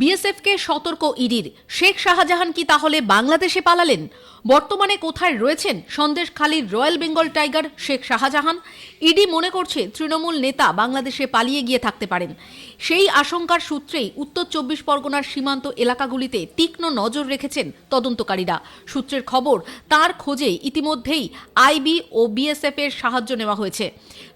বিএসএফকে সতর্ক ইডির। শেখ শাহজাহান কি তাহলে বাংলাদেশে পালালেন? বর্তমানে কোথায় রয়েছেন সন্দেশখালীর royal Bengal tiger Sheikh Shahjahan? ED মনে করছে তৃণমূল নেতা বাংলাদেশে পালিয়ে গিয়ে থাকতে পারেন। সেই আশঙ্কার সূত্রেই উত্তর চব্বিশ পরগনার সীমান্ত এলাকাগুলিতে তীক্ষ্ণ নজর রেখেছেন তদন্তকারীরা। সূত্রের খবর, তার খোঁজে ইতিমধ্যেই আইবি ও বিএসএফ এর সাহায্য নেওয়া হয়েছে।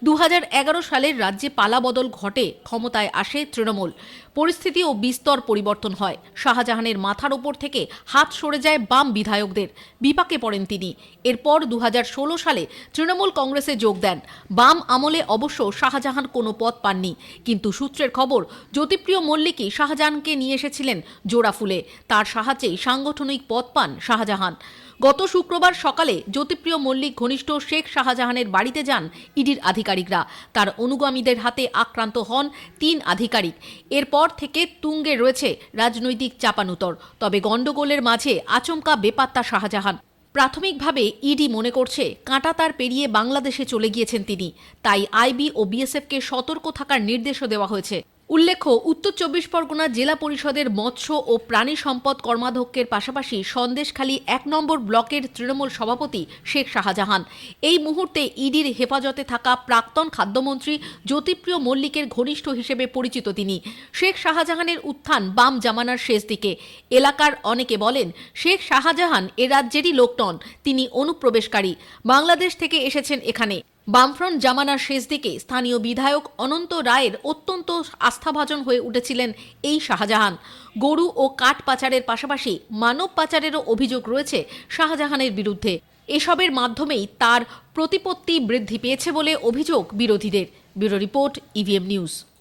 দু হাজার এগারো সালের রাজ্যে পালাবদল ঘটে ক্ষমতায় আসে তৃণমূল। পরিস্থিতি ও বিস্তর পরিবর্তন হয়। শাহজাহানের মাথার ওপর থেকে হাত সরে যায় বাম বিধায়কদের। বিপাকে পড়েন তিনি। এরপর দু হাজার ষোলো সালে তৃণমূল কংগ্রেসে যোগ দেন। বাম আমলে অবশ্য শাহজাহান কোনো পদ পাননি। কিন্তু সূত্রের খবর, জ্যোতিপ্রিয় মল্লিকই শাহজাহানকে নিয়ে এসেছিলেন জোড়াফুলে। তার সাহায্যেই সাংগঠনিক পদ পান শাহজাহান। গত শুক্রবার সকালে জ্যোতিপ্রিয় মল্লিক ঘনিষ্ঠ শেখ শাহজাহানের বাড়িতে যান ইডির আধিকারিকরা। তার অনুগামীদের হাতে আক্রান্ত হন তিন আধিকারিক। এরপর থেকে তুঙ্গে রয়েছে রাজনৈতিক চাপানুতর। তবে গণ্ডগোলের মাঝে আচমকা বেপাত্তা শাহজাহান। প্রাথমিকভাবে ইডি মনে করছে, কাঁটা তার পেরিয়ে বাংলাদেশে চলে গিয়েছেন তিনি। তাই আইবি ও বিএসএফকে সতর্ক থাকার নির্দেশও দেওয়া হয়েছে। উল্লেখ্য, উত্তর চব্বিশ পরগনা জেলা পরিষদের মৎস্য ও প্রাণী সম্পদ কর্মাধ্যক্ষের পাশাপাশি সন্দেশখালী এক নম্বর ব্লকের তৃণমূল সভাপতি শেখ শাহজাহান। এই মুহূর্তে ইডির হেফাজতে থাকা প্রাক্তন খাদ্যমন্ত্রী জ্যোতিপ্রিয় মল্লিকের ঘনিষ্ঠ হিসেবে পরিচিত তিনি। শেখ শাহজাহানের উত্থান বাম জামানার শেষ দিকে। এলাকার অনেকে বলেন, শেখ শাহজাহান এ রাজ্যেরই লোক নন তিনি অনুপ্রবেশকারী। বাংলাদেশ থেকে এসেছেন এখানে। বামফ্রন্ট জামানার শেষ দিকে স্থানীয় বিধায়ক অনন্ত রায়ের অত্যন্ত আস্থাভাজন হয়ে উঠেছিলেন এই শাহজাহান। গরু ও কাঠ পাচারের পাশাপাশি মানব পাচারেরও অভিযোগ রয়েছে শাহজাহানের বিরুদ্ধে। এসবের মাধ্যমেই তার প্রতিপত্তি বৃদ্ধি পেয়েছে বলে অভিযোগ বিরোধীদের। Bureau report EVM news.